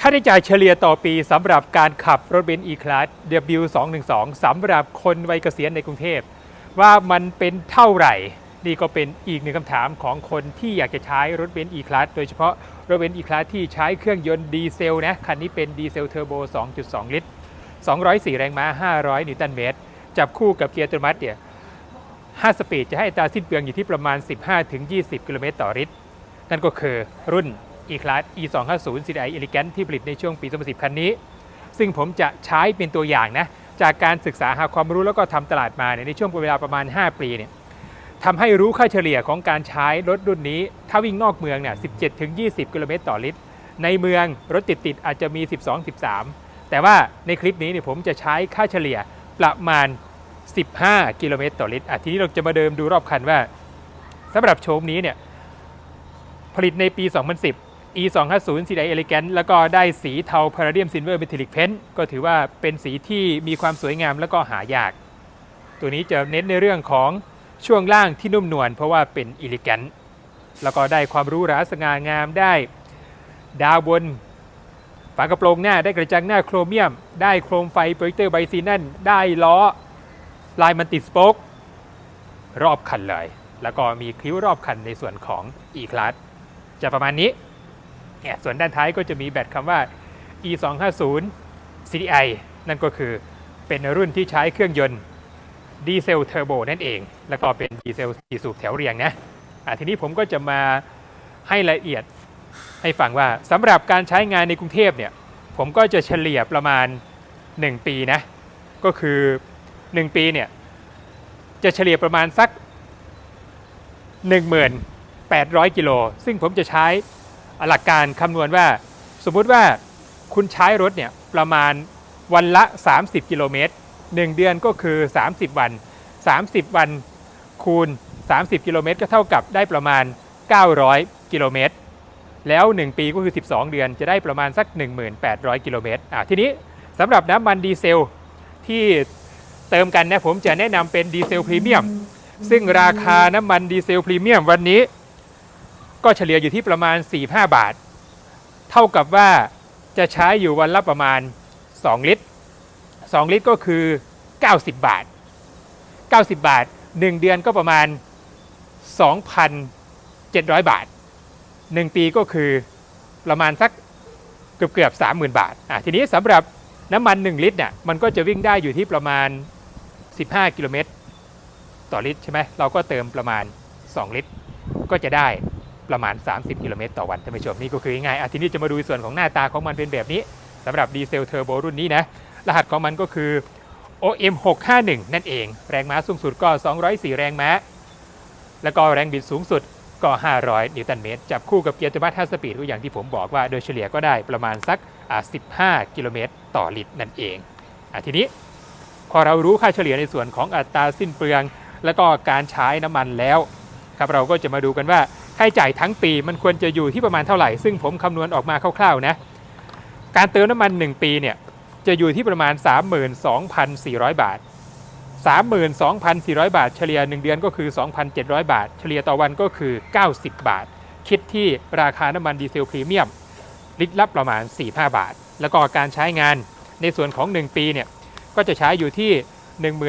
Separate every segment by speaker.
Speaker 1: ค่าใช้จ่ายเฉลี่ยต่อปีสำหรับการขับรถเบนซ์ E-Class W212 สำหรับคนวัยเกษียณในกรุงเทพ ว่ามันเป็นเท่าไหร่ นี่ก็เป็นอีกหนึ่งคำถามของคนที่อยากจะใช้รถเบนซ์ E-Class โดยเฉพาะรถเบนซ์ E-Class ที่ใช้เครื่องยนต์ดีเซลนะคันนี้เป็นดีเซลเทอร์โบ 2.2 ลิตร 204 แรงม้า 500 นิวตันเมตร จับคู่กับเกียร์อัตโนมัติเนี่ย5สปีดจะให้อัตราสิ้นเปลืองอยู่ที่ประมาณ 15-20 กิโลเมตรต่อลิตรนั่นก็คือรุ่น E-Class E250 CDI Elegant ที่ผลิตในช่วงปี 2010 คันนี้ ซึ่งผมจะใช้เป็นตัวอย่างนะ จากการศึกษาหาความรู้แล้วก็ทำตลาดมาในช่วงเวลาประมาณ 5 ปีเนี่ยทำให้รู้ค่าเฉลี่ยของการใช้รถรุ่นนี้ ถ้าวิ่งนอกเมืองเนี่ย 17-20 กิโลเมตรต่อลิตร ในเมืองรถติดๆอาจจะมี 12-13 แต่ว่าในคลิปนี้เนี่ยผมจะใช้ค่าเฉลี่ยประมาณ 15 กิโลเมตรต่อลิตรอะทีนี้เราจะมาเดิมดูรอบคันว่าสำหรับโชมนี้เนี่ยผลิตในปี 2010 E 2 5 0 CDI Elegant แล้วก็ได้สีเทา Palladium Silver Metallic Paint ก็ถือว่าเป็นสีที่มีความสวยงามแล้วก็หายาก ตัวนี้จะเน้นในเรื่องของช่วงล่างที่นุ่มนวลเพราะว่าเป็น Elegant แล้วก็ได้ความรู้ราสง่างามได้ ดาวบนฝากระโปรงหน้าได้กระจังหน้าโครเมียม ได้โครมไฟโปรเจคเตอร์ไบซีนันได้ล้อลายมันติดสโป๊กรอบคันเลย แล้วก็มีคิ้วรอบคันในส่วนของ E-Class จะประมาณนี้ เนี่ยส่วนด้านท้ายก็จะมีแบตคำว่า e 2 5 0 CDI นั่นก็คือเป็นรุ่นที่ใช้เครื่องยนต์ดีเซลเทอร์โบนั่นเอง แล้วก็เป็นดีเซลสี่สูบแถวเรียงนะอะทีนี้ผมก็จะมาให้ละเอียดให้ฟังว่าสำหรับการใช้งานในกรุงเทพเนี่ยผมก็จะเฉลี่ยประมาณ 1 ปีนะ ก็คือ 1 ปีเนี่ยจะเฉลี่ยประมาณสัก 1800 กิโล ซึ่งผมจะใช้ หลักการคำนวณว่า สมมุติว่าคุณใช้รถเนี่ยประมาณวันละ 30 กิโลเมตร 1 เดือนก็คือ 30 วัน 30 วันคูณ 30 กิโลเมตรก็เท่ากับได้ประมาณ 900 กิโลเมตร แล้ว 1 ปีก็คือ 12 เดือนจะได้ประมาณสัก 1800 กิโลเมตรอะทีนี้สำหรับน้ำมันดีเซลที่เติมกันนะผมจะแนะนำเป็นดีเซลพรีเมียมซึ่งราคาน้ำมันดีเซลพรีเมียมวันนี้ ก็เฉลี่ยอยู่ที่ประมาณ 4-5 บาท เท่ากับว่าจะใช้อยู่วันละประมาณ 2 ลิตร 2 ลิตรก็คือ 90 บาท 90 บาท 1 เดือนก็ประมาณ 2,700 บาท 1 ปีก็คือประมาณสักเกือบเกือบ30,000 บาทอะทีนี้สำหรับน้ำมัน 1 ลิตรเนี่ยมันก็จะวิ่งได้อยู่ที่ประมาณ 15 กิโลเมตรต่อลิตรใช่ไหมเราก็เติมประมาณ 2 ลิตรก็จะได้ ประมาณ 30 กิโลเมตรต่อวันท่านผู้ชมนี่ก็คือง่ายอะทีนี้จะมาดูส่วนของหน้าตาของมันเป็นแบบนี้สำหรับดีเซลเทอร์โบรุ่นนี้นะ รหัสของมันก็คือ OM 651 นั่นเอง แรงม้าสูงสุดก็ 204 แรงม้า แล้วก็แรงบิดสูงสุดก็ 500 นิวตันเมตร จับคู่กับเกียร์อัตโนมัติ5สปีดก็อย่างที่ผมบอกว่าโดยเฉลี่ยก็ได้ประมาณสักอะ15 กิโลเมตรต่อลิตรนั่นเองอะทีนี้พอเรารู้ค่าเฉลี่ยในส่วนของอัตราสิ้นเปลือง แล้วก็การใช้น้ำมันแล้วครับเราก็จะมาดูกันว่า ค่าใช้จ่ายทั้งปีมันควรจะอยู่ที่ประมาณเท่าไหร่ ซึ่งผมคำนวณออกมาคร่าวๆนะ การเติมน้ำมัน 1 ปีเนี่ยจะอยู่ที่ประมาณ 32,400 บาท 32,400 บาท เฉลี่ย 1 เดือนก็คือ 2,700 บาท เฉลี่ยต่อวันก็คือ 90 บาท คิดที่ราคาน้ำมันดีเซลพรีเมียม ลิตรละประมาณ 4-5 บาท แล้วก็การใช้งานในส่วนของ 1 ปีเนี่ยก็จะใช้อยู่ที่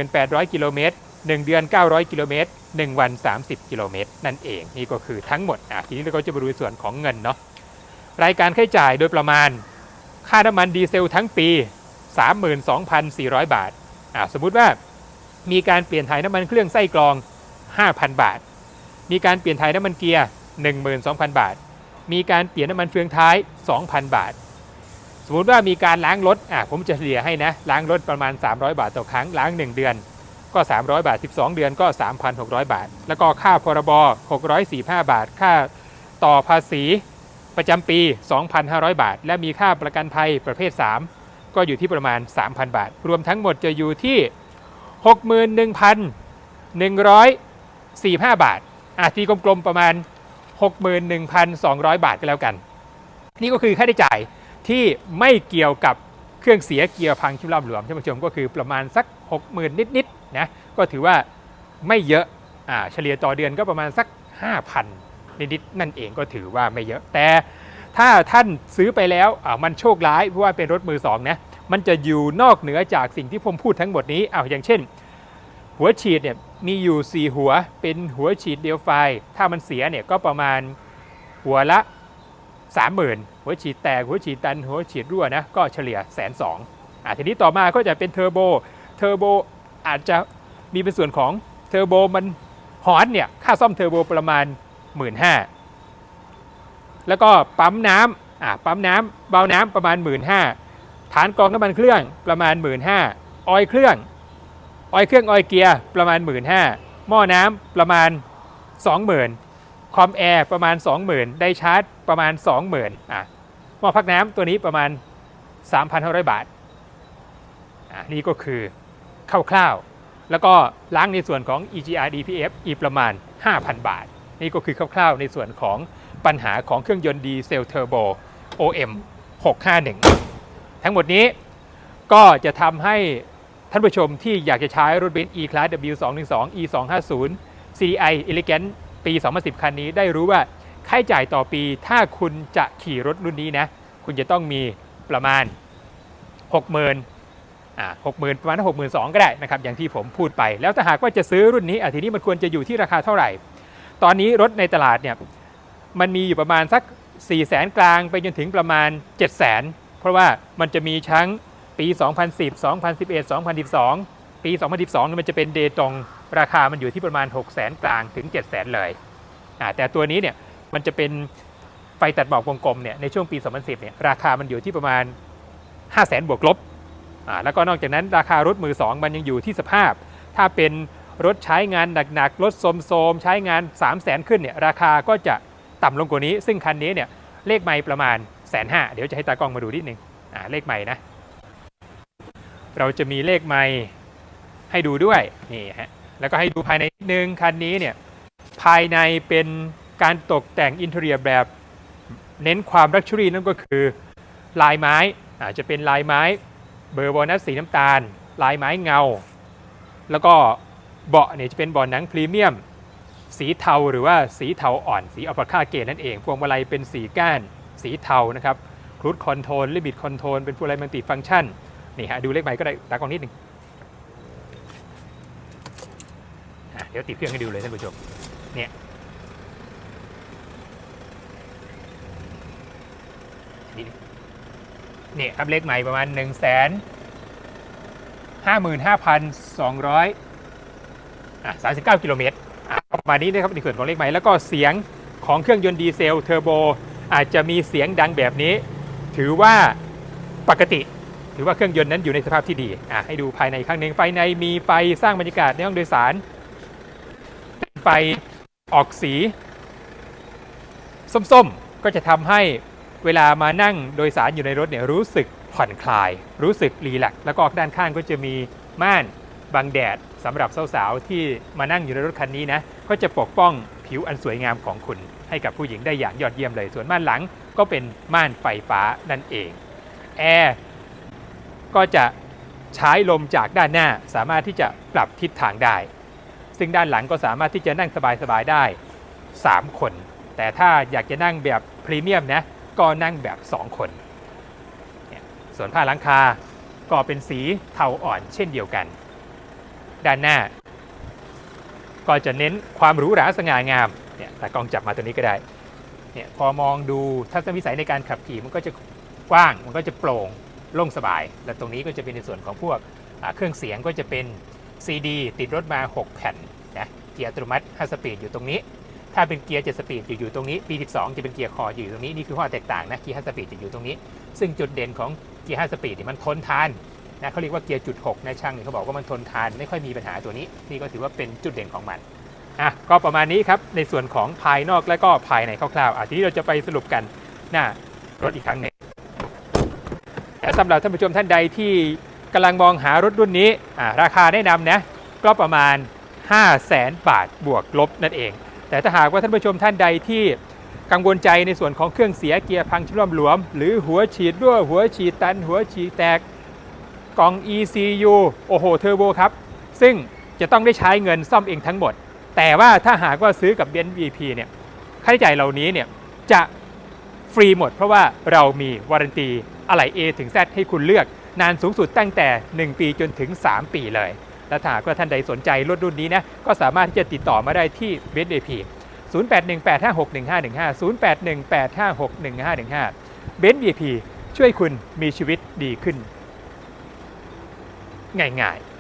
Speaker 1: 1,800 กิโลเมตร 1 เดือน 900 กิโลเมตร 1 วัน 30 กิโลเมตร นั่นเอง นี่ก็คือทั้งหมดอะทีนี้เราก็จะมาดูส่วนของเงินเนาะรายการค่าใช้จ่ายโดยประมาณ ค่าน้ำมันดีเซลทั้งปี 32,400 บาทอะสมมุติว่ามีการเปลี่ยนถ่ายน้ำมันเครื่องไส้กรอง 5,000 บาท มีการเปลี่ยนถ่ายน้ำมันเกียร์ 12,000 บาท มีการเปลี่ยนน้ำมันเฟืองท้าย 2,000 บาท สมมติว่ามีการล้างรถอะผมจะเฉลี่ยให้นะ ล้างรถประมาณ 300 บาทต่อครั้ง ล้าง 1 เดือน ก็ 300 บาท 12 เดือนก็ 3,600 บาท แล้วก็ค่าพรบ 645 บาท ค่าต่อภาษีประจำปี 2,500 บาท และมีค่าประกันภัยประเภท 3 ก็อยู่ที่ประมาณ 3,000 บาท รวมทั้งหมดจะอยู่ที่ 61,145 บาทอะตีกลมๆประมาณ 61,200 บาทก็แล้วกัน นี่ก็คือค่าใช้จ่ายที่ไม่เกี่ยวกับ เครื่องเสียเกียร์พังชิมรอบหลวมท่านผู้ชมก็คือประมาณสัก 60,000 นิดๆนะก็ถือว่าไม่เยอะอ่าเฉลี่ยต่อเดือนก็ประมาณสัก 5,000 นิดๆนั่นเองก็ถือว่าไม่เยอะ แต่ถ้าท่านซื้อไปแล้วอ่ามันโชคร้ายเพราะว่าเป็นรถมือสองนะมันจะอยู่นอกเหนือจากสิ่งที่ผมพูดทั้งหมดนี้อ้าวอย่างเช่น หัวฉีดเนี่ยมีอยู่ 4 หัวเป็นหัวฉีดเดียวไฟถ้ามันเสียเนี่ยก็ประมาณหัวละ 30,000หัวฉีดแตกหัวฉีดตันหัวฉีดรั่วนะก็เฉลี่ยแสนสองอะทีนี้ต่อมาก็จะเป็นเทอร์โบเทอร์โบอาจจะมีเป็นส่วนของเทอร์โบมันหอนเนี่ยค่าซ่อมเทอร์โบประมาณ 1 5ื่นแล้วก็ปั๊มน้ำอะปั๊มน้ำเบาน้ำประมาณ 1 5ื่นฐานกรองน้ำมันเครื่องประมาณ 1 5ื่นออยเครื่องออยเครื่องออยเกียร์ประมาณ 1 5ื่นหม้อน้ำประมาณ 20,000 คอมแอร์ประมาณ 20,000 ได้ชาร์จประมาณ 20,000อะหม้อพักน้ำตัวนี้ประมาณ 3,500 บาทอะนี่ก็คือคร่าวๆ แล้วก็ล้างในส่วนของ EGR DPF อีกประมาณ 5,000 บาท นี่ก็คือคร่าวๆ ในส่วนของปัญหาของเครื่องยนต์ดีเซลเทอร์โบ OM 651 ทั้งหมดนี้ก็จะทำให้ท่านผู้ชมที่อยากจะใช้รถเบนซ์ E-Class W212 E250 CDI Elegant ปี 2010 คันนี้ได้รู้ว่าค่าใช้จ่ายต่อปีถ้าคุณจะขี่รถรุ่นนี้นะ คุณจะต้องมีประมาณ 60,000อ่า60,000ประมาณ62,000ก็ได้นะครับ อย่างที่ผมพูดไป แล้วถ้าหากว่าจะซื้อรุ่นนี้อะทีนี้มันควรจะอยู่ที่ราคาเท่าไหร่ ตอนนี้รถในตลาดเนี่ยมันมีอยู่ประมาณสัก4 0 0แสนกลางไปจนถึงประมาณ 7 0 0แสนเพราะว่ามันจะมีทั้งปี 2010 2011 2012 ปี 2012 มันจะเป็นเดตรง ราคามันอยู่ที่ประมาณ 6 0แสนกลางถึง 7 0 0แสนเลยแต่ตัวนี้เนี่ยมันจะเป็นไฟตัดหมอกวงกลมเนี่ยในช่วงปี 2010เนี่ยราคามันอยู่ที่ประมาณ 5 0 0แสนบวกลบแล้วก็นอกจากนั้นราคารถมือ 2 มันยังอยู่ที่สภาพ ถ้าเป็นรถใช้งานหนักๆ รถโสมๆ ใช้งาน 3 0 0แสนขึ้นเนี่ยราคาก็จะต่ำลงกว่านี้ ซึ่งคันนี้เนี่ยเลขไม่ประมาณแสนห้าเดี๋ยวจะให้ตากล้องมาดูนิดนึงอ่าเลขไม่นะ เราจะมีเลขไม่ให้ดูด้วยนี่ฮะ แล้วก็ให้ดูภายในนิดนึงคันนี้เนี่ยภายในเป็นการตกแต่งอินเทอร์เนียแบบ เน้นความรักชูรี่นั่นก็คือลายไม้อาจจะเป็นลายไม้เบอร์บอนัสสีน้ำตาล ลายไม้เงา แล้วก็เบาะเนี่ยจะเป็นเบาะหนังพรีเมียม สีเทาหรือว่าสีเทาอ่อน สีอัลปาคาเกตนั่นเอง พวงมาลัยเป็นสีก้าน สีเทานะครับครูดคอนโทรลลิมิตคอนโทรลเป็นพวงมาลัยมัลติฟังก์ชันนี่ฮะดูเลขใหม่ก็ได้ตากล้องนิดหนึ่งอะ เดี๋ยวติดเครื่องให้ดูเลยท่านผู้ชม เนี่ยนี่เนี่ยครับเลขใหม่ประมาณ1นึ่งแสนห้าหมื่นห้าพันสองร้อยอะสามสิบเก้ากิโลเมตรอะประมาณนี้นะครับในส่วนของเลขไม้แล้วก็เสียงของเครื่องยนต์ดีเซลเทอร์โบอาจจะมีเสียงดังแบบนี้ ถือว่าปกติ ถือว่าเครื่องยนต์นั้นอยู่ในสภาพที่ดีอะให้ดูภายในอีกครั้งหนึ่งภายในมีไฟสร้างบรรยากาศในห้องโดยสาร เป็นไฟออกสีส้มๆ ก็จะทำให้เวลามานั่งโดยสารอยู่ในรถเนี่ยรู้สึกผ่อนคลาย รู้สึกรีแลกซ์แล้วก็ด้านข้างก็จะมีม่านบังแดดสำหรับสาวๆ ที่มานั่งอยู่ในรถคันนี้นะ ก็จะปกป้องผิวอันสวยงามของคุณ ให้กับผู้หญิงได้อย่างยอดเยี่ยมเลย ส่วนม่านหลังก็เป็นม่านไฟฟ้านั่นเอง แอร์ก็จะใช้ลมจากด้านหน้าสามารถที่จะปรับทิศทางได้ ซึ่งด้านหลังก็สามารถที่จะนั่งสบายๆได้ 3 คน แต่ถ้าอยากจะนั่งแบบพรีเมียมนะก็นั่งแบบ 2 คนเนี่ยส่วนผ้าหลังคาก็เป็นสีเทาอ่อนเช่นเดียวกัน ด้านหน้า ก็จะเน้นความหรูหราสง่างามเนี่ยแต่กล้องจับมาตัวนี้ก็ได้เนี่ยพอมองดูทัศนวิสัยในการขับขี่มันก็จะกว้างมันก็จะโปร่งโล่งสบาย และตรงนี้ก็จะเป็นในส่วนของพวกเครื่องเสียงก็จะเป็น CD ติดรถมา 6 แผ่นนะเกียร์อัตโนมัติ 5 สปีดอยู่ตรงนี้ ถ้าเป็นเกียร์ 7 สปีดจะอยู่ตรงนี้ P12 จะเป็นเกียร์คออยู่ตรงนี้ นี่คือข้อแตกต่างนะเกียร์ 5 สปีดจะอยู่ตรงนี้ ซึ่งจุดเด่นของเกียร์ 5 สปีดนี่มันทนทานนะเขาเรียกว่าเกียร์จุด6นะช่างเนี่เขาบอกว่ามันทนทานไม่ค่อยมีปัญหาตัวนี้ นี่ก็ถือว่าเป็นจุดเด่นของมันอะก็ประมาณนี้ครับในส่วนของภายนอกและก็ภายในคร่าวๆอะทีนี้เราจะไปสรุปกันหน้ารถอีกครั้งหนึ่งและสำหรับท่านผู้ชมท่านใดที่ กำลังมองหารถรุ่นนี้ราคาแนะนำนะก็ประมาณ 5 0 0แสนบาทบวกลบนั่นเอง แต่ถ้าหากว่าท่านผู้ชมท่านใดที่กังวลใจในส่วนของเครื่องเสียเกียร์พังชะล่วมหลวม หรือหัวฉีดรั่วหัวฉีดตัน หัวฉีดแตกกล่อง ECU โอ้โหเทอร์โบครับ ซึ่งจะต้องได้ใช้เงินซ่อมเองทั้งหมด แต่ว่าถ้าหากว่าซื้อกับเบนซ์ VP เนี่ยค่าใช้จ่ายเหล่านี้เนี่ยจะฟฟรีหมด เพราะว่าเรามีวารันตีอะไหล่ A ถึง Z ให้คุณเลือก นานสูงสุดตั้งแต่ 1 ปีจนถึง 3 ปีเลย และถ้าหากว่าท่านใดสนใจรถรุ่นนี้นะก็สามารถที่จะติดต่อมาได้ที่เบนเอพี0818561515 0818561515 เบนเอพีช่วยคุณมีชีวิตดีขึ้น ง่ายๆ